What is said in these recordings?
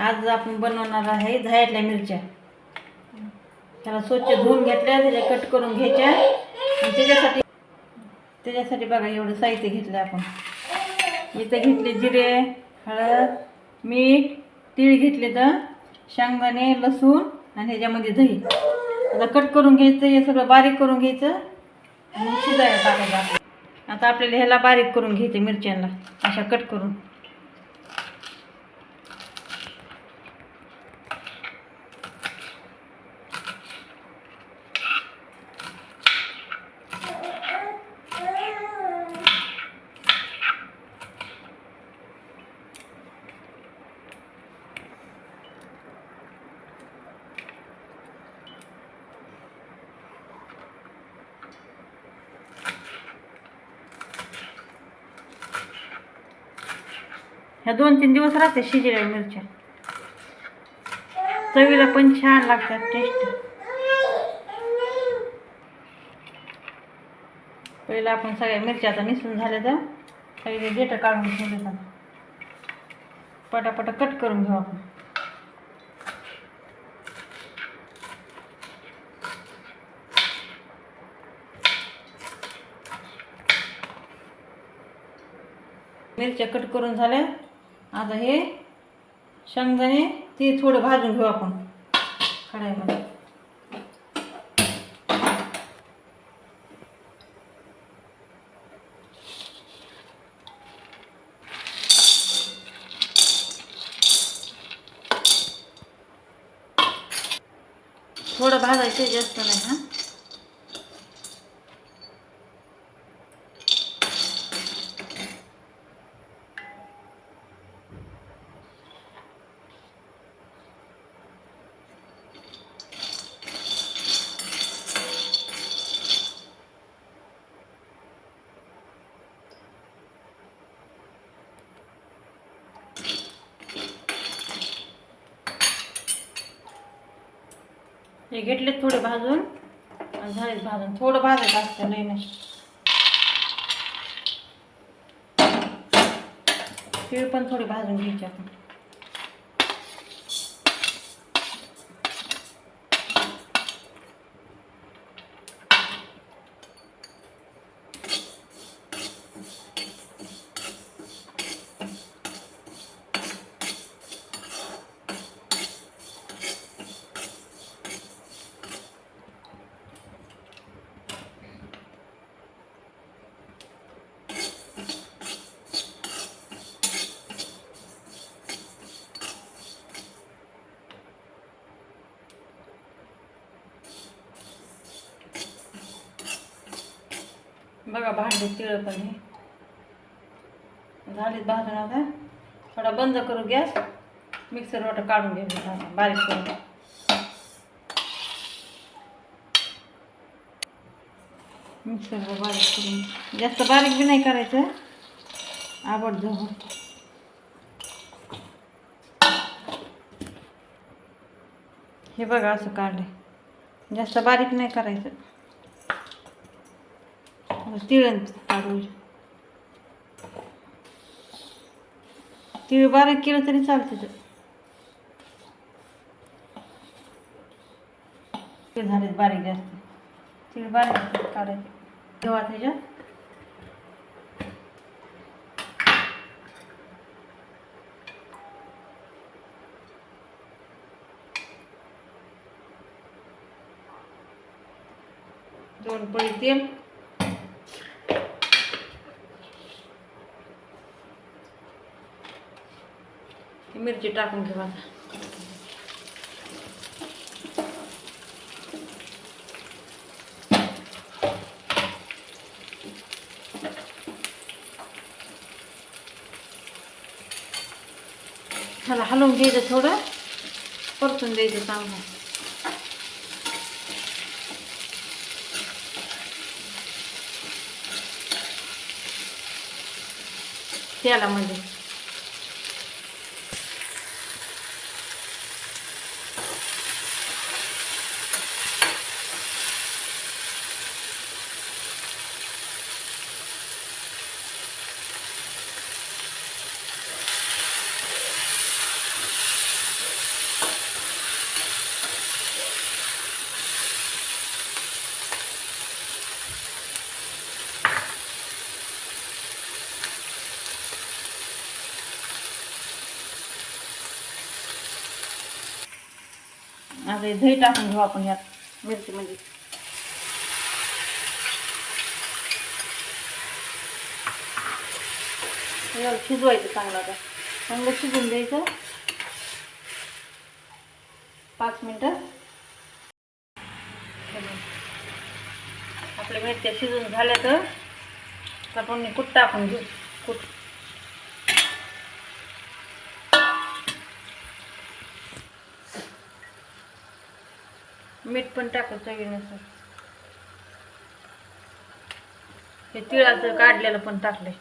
आज आपण बनवणार आहे झायातल्या मिरच्या. त्याला स्वच्छ धुवून घेतल्या त्याच्या कट करून घ्यायच्या. आणि त्याच्यासाठी त्याच्यासाठी बघा एवढं साहित्य घेतलं आपण. इथं घेतले जिरे हळद मीठ तीळ घेतले तर शेंगदाणे लसूण आणि ह्याच्यामध्ये दही. आता कट करून घ्यायचं हे सगळं बारीक करून घ्यायचं. आणि मग शिजायला टाकायचं आता आपल्याला ह्याला बारीक करून घ्यायचं मिरच्यांना. अशा कट करून. ह्या दोन तीन दिवस राहते शिजलेल्या मिरच्या. चवीला पण छान लागतात टेस्ट पहिला आपण सगळ्या मिरच्या आता निसून झाल्या तर सगळे देठं काढून ठेवले पटापट पटापटा कट करून घेऊ आपण. मिरच्या कट करून झाल्या. आता हे शेंगदाणे ते थोडं भाजून घेऊ आपण. कढाईमध्ये. थोडं भाजायचं जास्त नाही हां. हे घेतले थोडे भाजून आणि झालेत भाजून. थोडं भाजायचं असतं लई नाही. तीळ पण थोडी भाजून घ्यायची आपण. बघा भांडे तिळ पण हे झालीत भाजून आता. थोडा बंद करू गॅस. मिक्सर वाटं काढून घेऊ बारीक करून. मिक्सर बारीक करून. जास्त बारीक बी नाही करायचं. आवड जवळ. हे बघा असं काढले जास्त बारीक नाही करायचं. तिळ काढू तिळ बारीक केलं तरी चालतं ते ते झालेत बारीक जास्त तिळ बारीक काढायचे जेव्हा त्याच्यात दोन पळी तेल मिरची टाकून घेऊ आता ह्याला हलवून घ्यायचं थोडं परतून द्यायचं चांगलं. म्हणजे आता हे दही टाकून घेऊ आपण ह्यात मिरचीमध्ये. म्हणजे शिजवायचं चांगलं आता. चांगलं शिजून द्यायचं. पाच मिनटं. आपल्या मिरच्या शिजून झाल्या तर आपण कुठ टाकून घेऊ. कुठ मीठ पण टाकू चवीनुसार हे तिळाचं काढलेलं पण टाकलंय.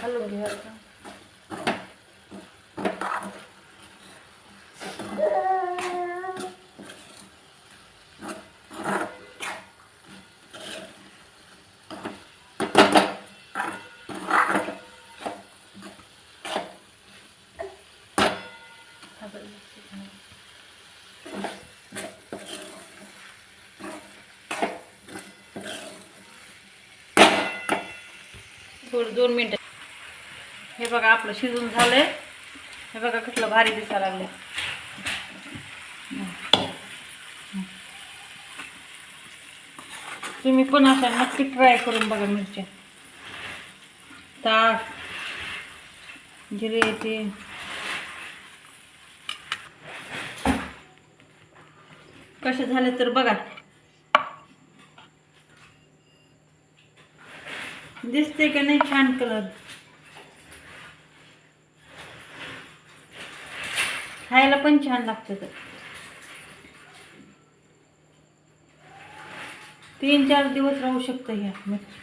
घालून घेऊ आता. थोडं दोन मिनटं. हे बघा आपलं शिजून झालंय. हे बघा कुठलं भारी दिसायला लागलं तुम्ही पण असा नक्की ट्राय करून बघा मिरच्या. ताक जिरे ते. कसे झाले तर बघा. दिसते का नाही छान कलर? खायला पण छान लागतं तर तीन चार दिवस राहू शकतं ह्या मिरची.